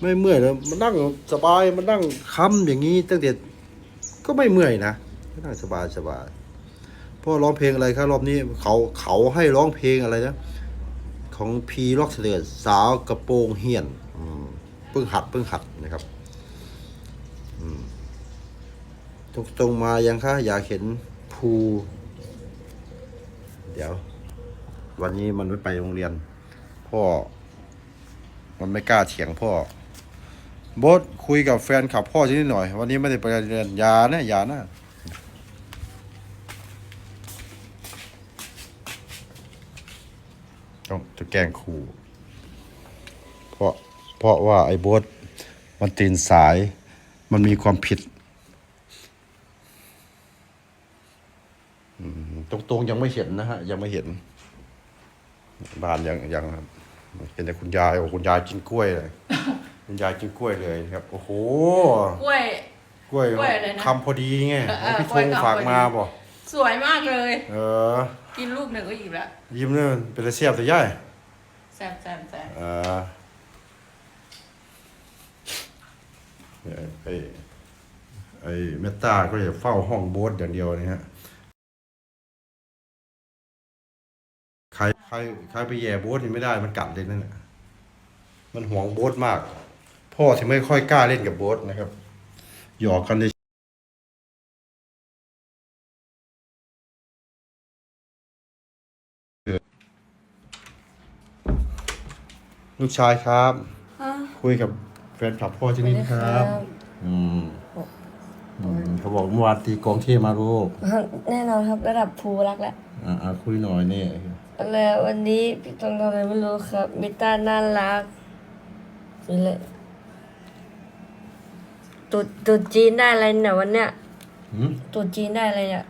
ไม่เมื่อยเลยมันนั่งสบายมันนั่งค้ำอย่างนี้ตั้งแต่ก็ไม่เมื่อยนะนั่งสบายสบายพ่อร้องเพลงอะไรครับรอบนี้เขาเขาให้ร้องเพลงอะไรนะของพีล็อกเสลดสาวกระโปรงเหียนอืมเพิ่งหัดเพิ่งหัดนะครับอืมตรงตรงมายังคะอยากเห็นภูเดี๋ยว วันนี้มันไม่ไปโรงเรียน พ่อ มันไม่กล้าเถียงพ่อ โบสคุยกับแฟนขับพ่อที่นี่หน่อย วันนี้ไม่ได้ไปเรียนอยานะอยานะต้องจะแกล้งครูเพราะเพราะว่าไอ้โบสมันตีนสาย มันมีความผิดอืมตรงๆยังไม่เห็นนะฮะ ยังไม่เห็น บ้านยังยังครับเป็นแต่คุณยายโอ้คุณยายกินกล้วยเลย คุณยายกินกล้วยเลยครับ โอ้โห กล้วย กล้วยกล้วยอะไรนะคำพอดีไงเออเออพี่กธล้วยงคำพอดีฝากมาบ่สวยมากเลย เออ กินลูกหนึ่งก็อิ่มแล้วยิ้มเนี่ยเป็นตะเสียบแต่ย่ายแซ่บแซ่บแซ่บเออเนี่ยไอ้ไอ้เมตตาก็จะเฝ้าห้องโบสอย่างเดียวนี่ฮะใครใครใครไปแย่โบสนี่ไม่ได้มันกัดเลยนั่นแหละมันห่วงโบสมาก พ่อถึงไม่ค่อยกล้าเล่นกับโบสนะครับ หยอกกันในลูกชายครับ คุยกับแฟนคลับพ่อที่นี่นะครับ อืมอืมเขาบอกเมื่อวานตีกองเทพมาลูกแน่นอนครับระดับภูรักแล้วอ่าอ่าคุยหน่อยนี่แล้ววันนี้พี่ตรงทำอะไรไม่รู้ครับมิต้าน่ารักนี่เลย ตุดตุดจีนได้อะไรเนี่ยวันเนี้ยหืมตุดจีนได้อะไรเนี่ย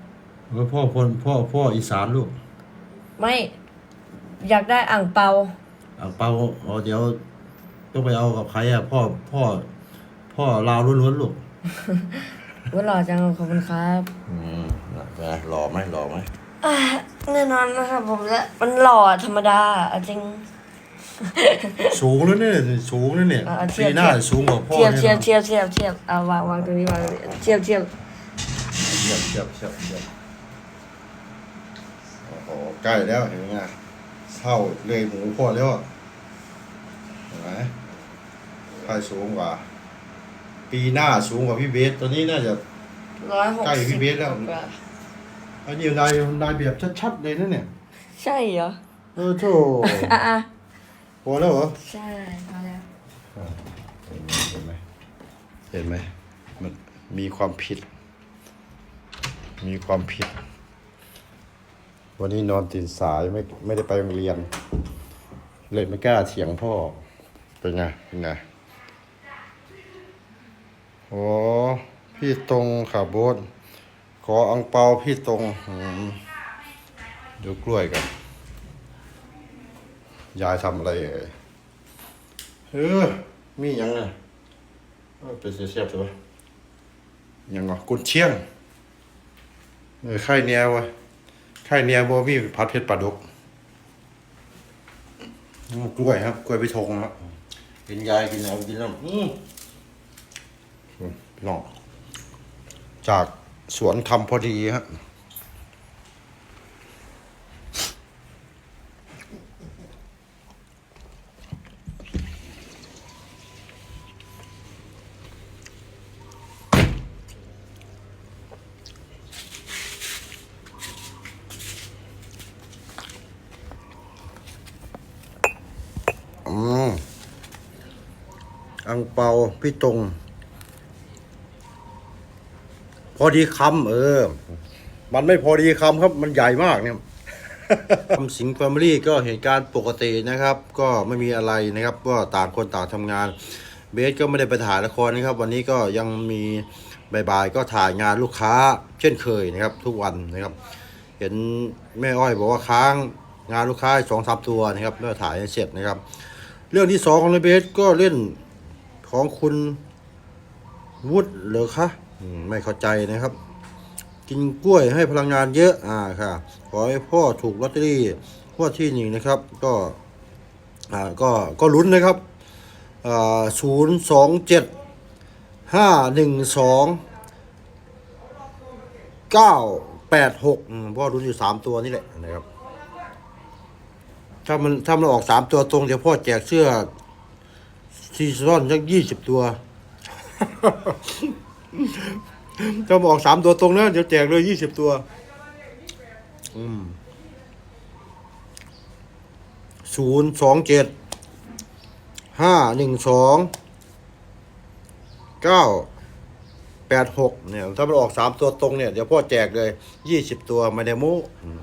เออพ่อพ่อพ่อพ่ออีสานลูกไม่อยากได้อ่างเปา อ่าเปาเอาเดี๋ยวต้องไปเอากับใครอะพ่อพ่อ พ่อลาวล้วนๆลูกว่าหล่อจังขอบคุณครับอืมไงหล่อไหมหล่อไหมอ่าแน่นอนนะครับผมและมันหล่อธรรมดาอะจริง สูงแล้วเนี่ยสูงแล้วเนี่ยอ่าเทียบปีหน้าสูงกว่าพ่อเทียบแน่เทียบนอนเทียบเทียบเทียบเอาวางวางตรงนี้วางตรงนี้เทียบเทียบเทียบเทียบเทียบเทียบโอ้โหใกล้แล้วเห็นไหมเท่าเลยหมูพ่อแล้วอะเห็นไหมใครสูงกว่า ปีหน้าสูงกว่าพี่เบสตอนนี้น่าจะ ร้อยหกใกล้สิบพี่เบสแล้วกว่าอันนี้นายนายแบบชัดๆเลยนะเนี่ย ใช่เหรอ เออโธ่ อะอะ พอแล้วเหรอ ใช่พอแล้วเห็นไหมเห็นไหมมันมีความผิด มีความผิด วันนี้นอนตื่นสายไม่ไม่ได้ไปโรงเรียน เลยไม่กล้าเถียงพ่อ เป็นไงเป็นไงโอ้พี่ตรงขับโบสขออังเปาพี่ตรงอืมดูกล้วยกัน ยายทำอะไรเอ่ยเออมีหยังไงเออเป็นเสียบๆใช่ปะยังไงกุนเชียงเออไข่เนียวะไข่เนียวบ่มีผัดเผ็ดปลาดุกอืมกล้วยครับ กล้วยไปทงครับกินยายกินเอากินน้ำอืมพี่น้องจากสวนคำพอดีฮะอื มอังเปาพี่ตรงพอดีคำเออ มันไม่พอดีคำครับ มันใหญ่มากเนี่ยทำสิงห์แฟมิลี่ก็เหตุการณ์ปกตินะครับ ก็ไม่มีอะไรนะครับ ก็ต่างคนต่างทำงาน เบสก็ไม่ได้ไปถ่ายละครนะครับ วันนี้ก็ยังมีบ่ายๆก็ถ่ายงานลูกค้า เช่นเคยนะครับ ทุกวันนะครับ เห็นแม่อ้อยบอกว่าค้างงานลูกค้าสองสามตัวนะครับเมื่อถ่ายเสร็จนะครับ เรื่องที่สองของนายเบสก็เล่นของคุณวุฒิเหรอคะไม่เข้าใจนะครับ กินกล้วยให้พลังงานเยอะ อ่าค่ะ ขอให้พ่อถูกลอตเตอรี่งวดที่หนึ่งนะครับ ก็ อ่า ก็ ก็ลุ้นนะครับศูนย์สองเจ็ดห้าหนึ่งสองเก้าแปดหกพ่อรุนอยู่สามตัวนี่แหละนะครับ ถ้ามันถ้ามันออกสามตัวตรง เดี๋ยวพ่อแจกเสื้อซีซอนสักยี่สิบตัว ถ้ามันออกสามตัวตรงนะเดี๋ยวแจกเลยยี่สิบตัว อืมศูนย์สองเจ็ดห้าหนึ่งสองเก้าแปดหกเนี่ย ถ้ามันออกสามตัวตรงเนี่ย เดี๋ยวพ่อแจกเลยยี่สิบตัวไม่ได้โม้อืม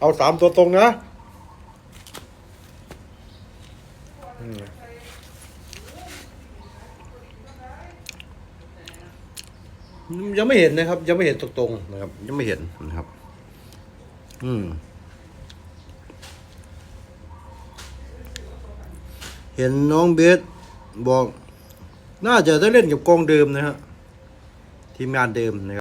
เอาสามตัวตรงนะยังไม่เห็นนะครับ ยังไม่เห็นตรงๆนะครับ ยังไม่เห็นนะครับ อืม เห็นน้องเบสบอก น่าจะได้เล่นกับกองเดิมนะฮะทีมงานเดิมนะครับ